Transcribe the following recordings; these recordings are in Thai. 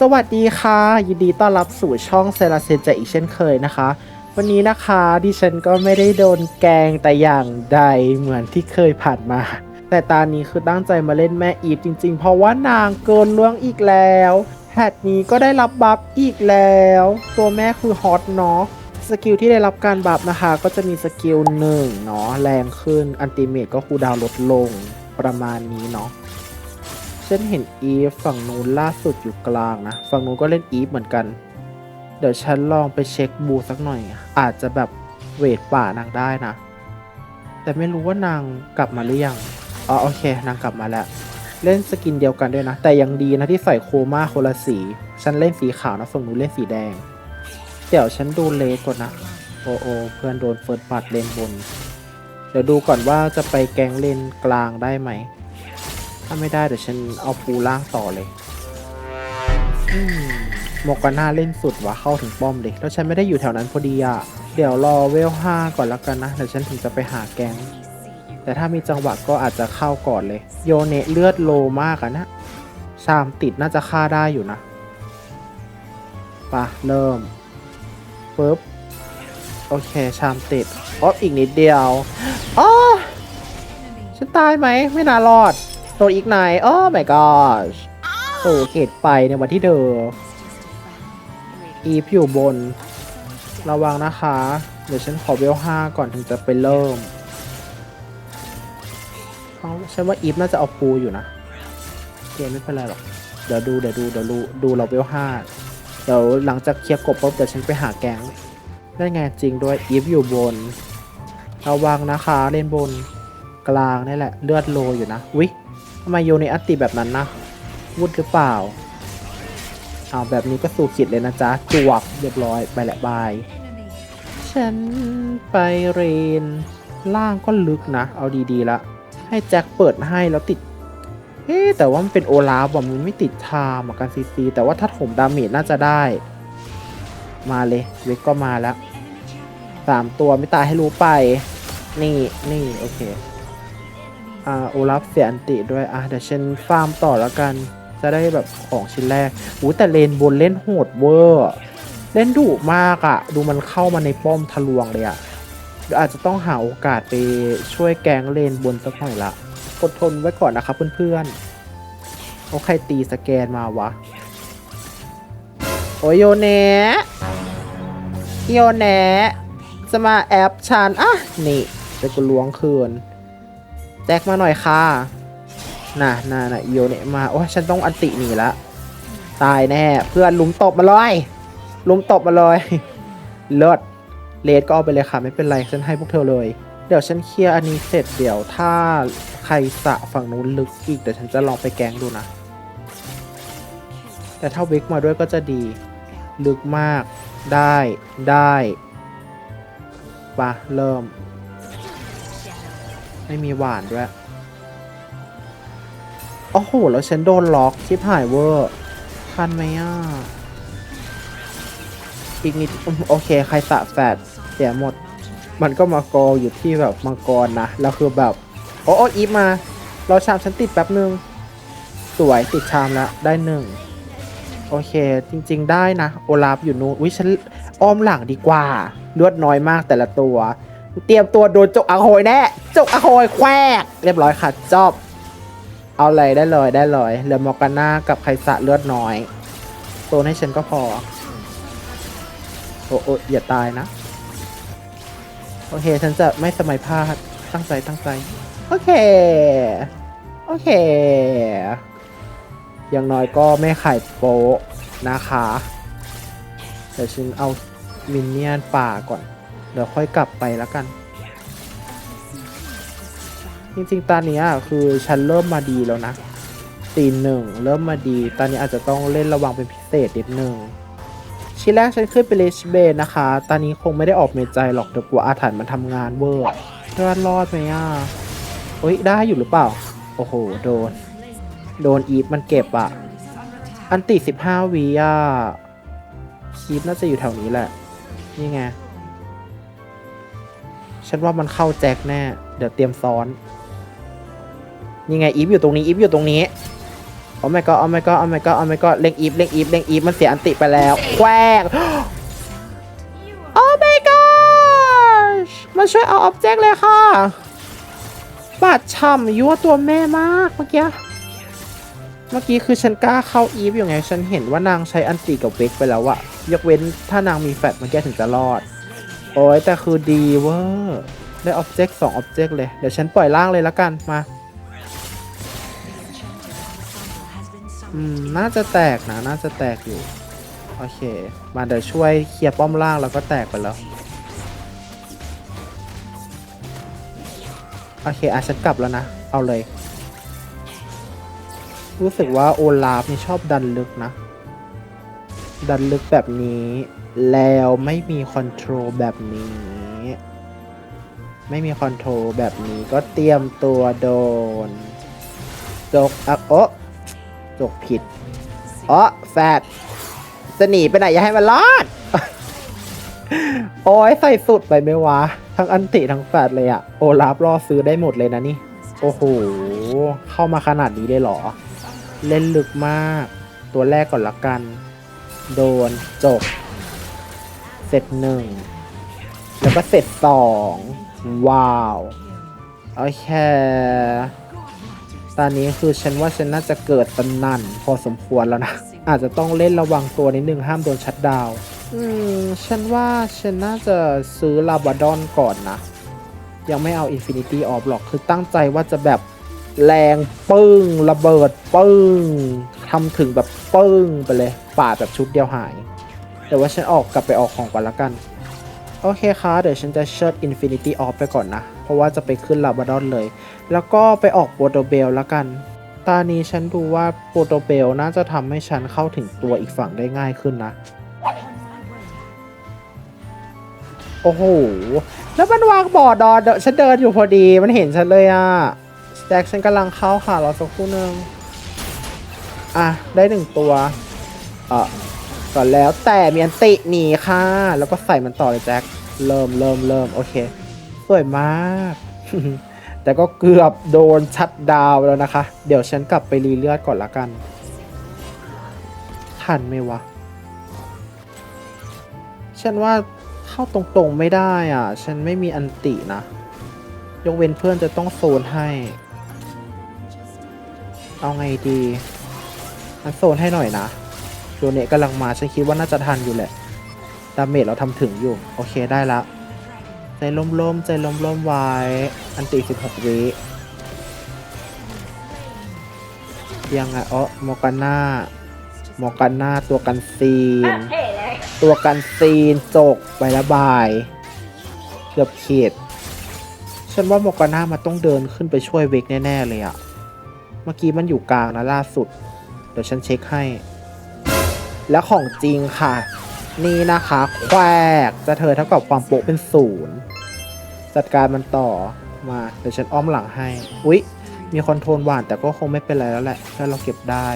สวัสดีค่ะ ยินดีต้อนรับสู่ช่องเซราเซนจอีกเช่นเคยนะคะ วันนี้นะคะดิฉันก็ไม่ได้โดนแกงแต่อย่างใดเหมือนที่เคยผ่านมา แต่ตอนนี้คือตั้งใจมาเล่นแม่อีฟจริง ๆ เพราะว่านางเกินเรื่องอีกแล้วแพทนี้ก็ได้รับบัฟอีกแล้ว ตัวแม่คือฮอตเนาะสกิลที่ได้รับการบัฟนะคะ ก็จะมีสกิลหนึ่งเนาะแรงขึ้นอันติเมตก็คูดาวลดลงประมาณนี้เนาะ ฉันเห็นอีฟฝั่งนู้นล่าสุดอยู่กลางนะ ฝั่งนู้นก็เล่นอีฟเหมือนกัน เดี๋ยวฉันลองไปเช็คบูสักหน่อย อาจจะแบบเวทป่านางได้นะ แต่ไม่รู้ว่านางกลับมาหรือยัง อ๋อโอเคนางกลับมาแล้ว เล่นสกินเดียวกันด้วยนะ แต่ยังดีนะที่ใส่โคม่าคนละสี ฉันเล่นสีขาวนะฝั่งนู้นเล่นสีแดง เดี๋ยวฉันดูเลสก่อนนะ โอโอเพื่อนโดนเฟิร์สบัตเลนบน เดี๋ยวดูก่อนว่าจะไปแกงเลนกลางได้ไหม ถ้าไม่ได้เดี๋ยวฉันเอาปูล่างต่อเลยอืมโมกาน่าเล่นสุดวะเข้าถึงป้อมเลยแล้วฉันไม่ได้อยู่แถวนั้นพอดีอะเดี๋ยวรอเวลห้าก่อนแล้วกันนะเดี๋ยวฉันถึงจะไปหาแกงแต่ถ้ามีจังหวะก็อาจจะเข้าก่อนเลย โยเนะเลือดโลมากอะนะชามติดน่าจะฆ่าได้อยู่นะปะเริ่มปึ๊บโอเค ชามติดอ๊อบอีกนิดเดียวอ๋อฉันตายไหม ไม่น่ารอด ดนอีกไหนโอ้ my gosh โอ้เกตไปในวันที่เธออีฟอยู่บน ระวังนะคะ เดี๋ยวฉันขอเวลห้าก่อนถึงจะไปเริ่มเขาฉันว่าอีฟน่าจะเอาปูอยู่นะเกมไม่เป็นไรหรอก เดี๋ยวดูเดี๋ยวดูเดี๋ยวดูดูเราเวลห้าเดี๋ยวหลังจากเคลียร์กบปุ๊บเดี๋ยวฉันไปหาแก๊งได้ไงจริงด้วยอีฟอยู่บน ระวังนะคะเล่นบนกลางนี่แหละ เลือดโลอยู่นะวิ ทำไมโยในอัตติแบบนั้นนะวุดหรือเปล่าเอาแบบนี้ก็สู่ขิดเลยนะจ๊ะจวกเรียบร้อยไปแหละบาย ฉันไปเรน ล่างก็ลึกนะ เอาดีๆละ ให้แจ็คเปิดให้แล้วติด เอ๊แต่ว่ามันเป็นโอลาฟว่ะมันไม่ติดทามอะกันซีซี แต่ว่าถ้าถมดาเมจน่าจะได้ มาเลยเวกก็มาแล้วสามตัวไม่ตายให้รู้ไป นี่นี่โอเค อ่าโอลาฟเสียอันติด้วยอะเดี๋ยวฉันฟาร์มต่อแล้วกัน จะได้แบบของชิ้นแรกอู้แต่เลนบนเล่นโหดเวอร์เล่นดุมากอะ่ะดูมันเข้ามาในป้อมทะลวงเลยอะ่ะอาจจะต้องหาโอกาสไปช่วยแกงเลนบนสักหน่อยละอดทนไว้ก่อนนะครับเพื่อนๆโอ้ใครตีสแกนมาวะ โอโยเนะโยเนะจะมาแอปชันอะ นี่จะกูล้วงคืน แจ็คมาหน่อยค่ะน่ะน่ะน่ะโยเนะมา โอ้ยฉันต้องอันติหนีละ ตายแน่ เพื่อนลุมตบมาเลยลุมตบมาเลย เลิศเลดก็เอาไปเลยค่ะ ไม่เป็นไร ฉันให้พวกเธอเลย เดี๋ยวฉันเคลียร์อันนี้เสร็จเดี๋ยวถ้าใครสะฝั่งนู้นลึกอีก เดี๋ยวฉันจะลองไปแกงดูนะ แต่ถ้าวิกมาด้วยก็จะดี ลึกมาก ได้ ได้ปะเริ่ม ไม่มีหวานด้วยโอ้โห แล้วฉันโดนล็อกชิบหายเวอร์ทันไหมอะ อีกนิด โอเค ใครสะแฟดเสียหมด มันก็มากออยู่ที่แบบมังกรนะ แล้วคือแบบ โอ้โออีฟมา เราชามฉันติดแป๊บนึง สวยติดชามแล้ว ได้หนึ่ง โอเค จริง ๆ ได้นะ โอลาฟอยู่นู้นอุ้ยฉันอ้อมหลังดีกว่าเลือดน้อยมากแต่ละตัว เตรียมตัวโดนจกอโหยแน่จกอโหยแควกเรียบร้อยค่ะจบเอาเลยได้เลยได้เลยเหลือมอร์กาน่ากับไคสะเลือดน้อยโซนให้ฉันก็พอโอ้โออย่าตายนะ โอเค ฉันจะไม่สมัยพลาดตั้งใจตั้งใจ โอเค โอเค อย่างน้อยก็ไม่ขายโป๊ะนะคะ เดี๋ยวฉันเอามินเนี่ยนป่าก่อน เดี๋ยวค่อยกลับไปแล้วกัน จริงๆตอนนี้อะคือฉันเริ่มมาดีแล้วนะตีหนึ่งเริ่มมาดีตอนนี้อาจจะต้องเล่นระวังเป็นพิเศษนิดนึงชิ้นแรกฉันขึ้นไปเลชเบนนะคะ ตอนนี้คงไม่ได้ออกเมจใจหรอกเดี๋ยวกลัวอาถรรพ์มันทำงานเวอร์รอดรอดไหมอะเฮ้ยได้อยู่หรือเปล่า โอ้โห โดน โดนอีฟมันเก็บอะอันติสิบห้าวีอะคีฟน่าจะอยู่แถวนี้แหละ นี่ไง ฉันว่ามันเข้าแจ็คแน่ เดี๋ยวเตรียมซ้อนนี่ไงอีฟอยู่ตรงนี้อีฟอยู่ตรงนี้โอ้ my god โอ้ my god โอ้ my god โอ้ my god เล็งอีฟเล็งอีฟเล็งอีฟมันเสียอันติไปแล้วแควกโอ้ my god มาช่วยเอาออบเจกต์เลยค่ะบาดช่ำยั่วตัวแม่มากเมื่อกี้เมื่อกี้คือฉันกล้าเข้าอีฟอยู่ไง ฉันเห็นว่านางใช้อันติกับเวกไปแล้วอะยกเว้นถ้านางมีแฟตเมื่อกี้ถึงจะรอด โอ้ยแต่คือดีเวอร์ได้ออบเจกต์สองออบเจกต์เลย เดี๋ยวฉันปล่อยล่างเลยละกันมา อืม น่าจะแตกนะ น่าจะแตกอยู่ โอเค มาเดี๋ยวช่วยเคลียร์ป้อมล่างแล้วก็แตกไปแล้ว โอเคอะฉันกลับแล้วนะ เอาเลย รู้สึกว่าโอลาฟนี่ชอบดันลึกนะ ดันลึกแบบนี้ แล้วไม่มีคอนโทรลแบบนี้ ไม่มีคอนโทรลแบบนี้ก็เตรียมตัวโดน จกอักโอะจกผิดอ๋อแฟดจะหนีไปไหน อย่าให้มันรอด โอ้ยใส่สุดไปไหมวะ ทั้งอันติทั้งแฟดเลยอะโอลาฟรอซื้อได้หมดเลยนะนี่ โอ้โห เข้ามาขนาดนี้เลยเหรอ เล่นลึกมาก ตัวแรกก่อนละกัน โดนจบ เสร็จหนึ่ง แล้วก็เสร็จสอง ว้าว โอเค ตอนนี้คือฉันว่าฉันน่าจะเกิดตำนันพอสมควรแล้วนะ อาจจะต้องเล่นระวังตัวนิดนึง ห้ามโดนชัดดาวอืม ฉันว่าฉันน่าจะซื้อลาบาดอนก่อนนะ ยังไม่เอา Infinity Orb หรอก คือตั้งใจว่าจะแบบแรงปึ้ง ระเบิดปึ้งทำถึงแบบปึ้งไปเลยปาดแบบชุดเดียวหาย แต่ว่าฉันออกกลับไปออกของก่อนละกัน โอเคค่ะเดี๋ยวฉันจะเชิด Infinity Orb ไปก่อนนะ เพราะว่าจะไปขึ้นลาบาดอนเลย แล้วก็ไปออกโปรโตเบลละกันตอนนี้ฉันดูว่าโปรโตเบลน่าจะทำให้ฉันเข้าถึงตัวอีกฝั่งได้ง่ายขึ้นนะ โอ้โห แล้วมันวางบอร์ดดอเดฉันเดินอยู่พอดีมันเห็นฉันเลยอะแจ็คฉันกำลังเข้าค่ะรอสักครู่นึง อะ ได้หนึ่งตัวอะ ก่อนแล้วแต่มีอันติหนีค่ะ แล้วก็ใส่มันต่อเลยแจ็คเริ่มเริ่มเริ่มโอเค สวยมาก แต่ก็เกือบโดนชัดดาวแล้วนะคะ เดี๋ยวฉันกลับไปรีเลือดก่อนละกัน ทันไหมวะ ฉันว่าเข้าตรงๆไม่ได้อะ ฉันไม่มีอันตินะ ยกเว้นเพื่อนจะต้องโซนให้ เอาไงดี อันโซนให้หน่อยนะ โดเนตกำลังมาฉันคิดว่าน่าจะทันอยู่แหละ ดาเมจเราทำถึงอยู่ โอเคได้ละ ใจล่มๆ ใจล่มๆ ไว้ อันติ 16 วิยังไงอ๋อมอร์กาน่ามอกาน่าตัวกันซีน ตัวกันซีนจกไประบาย เกือบเขตฉันว่ามอกาน่ามันต้องเดินขึ้นไปช่วยเวกแน่ ๆ เลยอะเมื่อกี้มันอยู่กลางนะล่าสุด เดี๋ยวฉันเช็คให้ แล้วของจริงค่ะ นี่นะคะ แควกจะเธอเท่ากับความโปะเป็นศูนย์จัดการมันต่อมาเดี๋ยวฉันอ้อมหลังให้ อุ๊ย มีคอนโทรลหวานแต่ก็คงไม่เป็นไรแล้วแหละแค่เราเก็บได้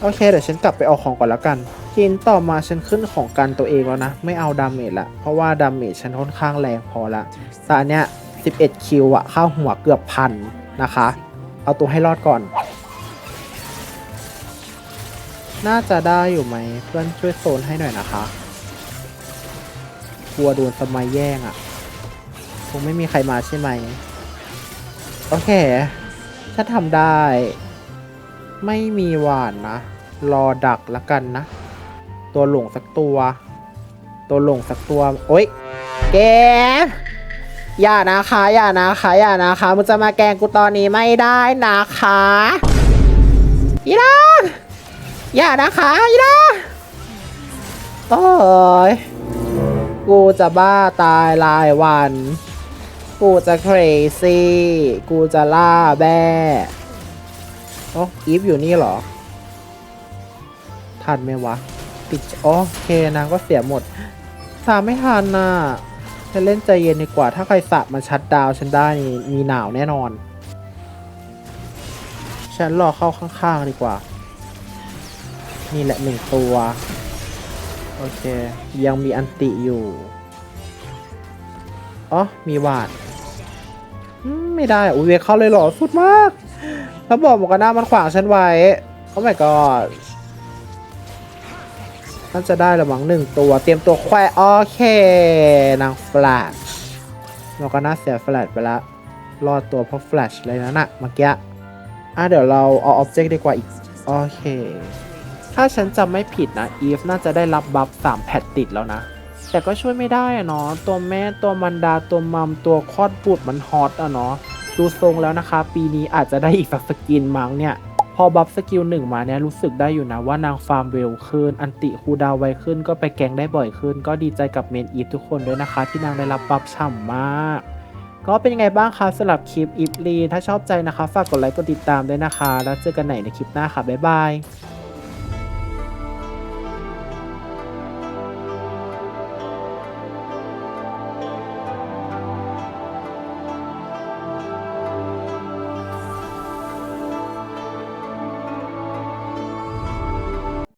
โอเค เดี๋ยวฉันกลับไปเอาของก่อนแล้วกันทีนต่อมาฉันขึ้นของกันตัวเองแล้วนะ ไม่เอาดาเมจละ เพราะว่าดาเมจฉันค่อนข้างแรงพอละแต่อันเนี้ย11คิวอะเข้าหัวเกือบพันนะคะ เอาตัวให้รอดก่อน น่าจะได้อยู่ไหม เพื่อนช่วยโซนให้หน่อยนะคะกลัวโดนสมัยแย่งอะคงไม่มีใครมาใช่ไหม โอเค ถ้าทำได้ ไม่มีหวานนะ รอดักละกันนะ ตัวหลงสักตัว ตัวหลงสักตัว โอ๊ย แก อย่านะคะ อย่านะคะ อย่านะคะ มึงจะมาแกงกูตอนนี้ไม่ได้นะคะอีดา อย่านะคะอีดาโอ้ยกูจะบ้าตายรายวัน กูจะ crazy กูจะล่าแบ้โอ้อีฟอยู่นี่เหรอ ทันไหมวะ ติดโอเคนางก็เสียหมดตามไม่ทันน่ะจะเล่นใจเย็นดีกว่า ถ้าใครสะมาชัดดาวฉันได้มีหนาวแน่นอน ฉันรอเข้าข้างๆดีกว่า นี่แหละหนึ่งตัว โอเค ยังมีอันติอยู่ อ๋อ มีวาด ไม่ได้อุ้ยเวเข้าเลยหรอ สุดมาก แล้วบอกหมกกันน็อกมันขวางฉันไว้ โอ้ my god น่าจะได้ละมั้งหนึ่งตัว เตรียมตัวแควโอเค นางแฟลชเราก็น่าเสียแฟลชไปละรอดตัวเพราะแฟลชเลยนะน่ะเมื่อกี้อะเดี๋ยวเราเอาอ็อบเจกต์ดีกว่าอีก โอเค ถ้าฉันจำไม่ผิดนะอีฟน่าจะได้รับบัฟสามแพทติดแล้วนะ แต่ก็ช่วยไม่ได้อะเนาะตัวแม่ตัวมันดาตัวมัมตัวคลอดบุตรมันฮอตอะเนาะดูทรงแล้วนะคะ ปีนี้อาจจะได้อีกสักสกินมั้งเนี่ย พอบัฟสกิลหนึ่งมาเนี่ยรู้สึกได้อยู่นะว่านางฟาร์มเวลขึ้น อันติคูดาวไวขึ้นก็ไปแกงได้บ่อยขึ้น ก็ดีใจกับเมนอีฟทุกคนด้วยนะคะ ที่นางได้รับบัฟฉ่ำมากก็เป็นยังไงบ้างคะสำหรับคลิปอีฟลีถ้าชอบใจนะคะ ฝากกดไลค์กดติดตามด้วยนะคะ แล้วเจอกันใหม่ในคลิปหน้าค่ะ บ๊ายบาย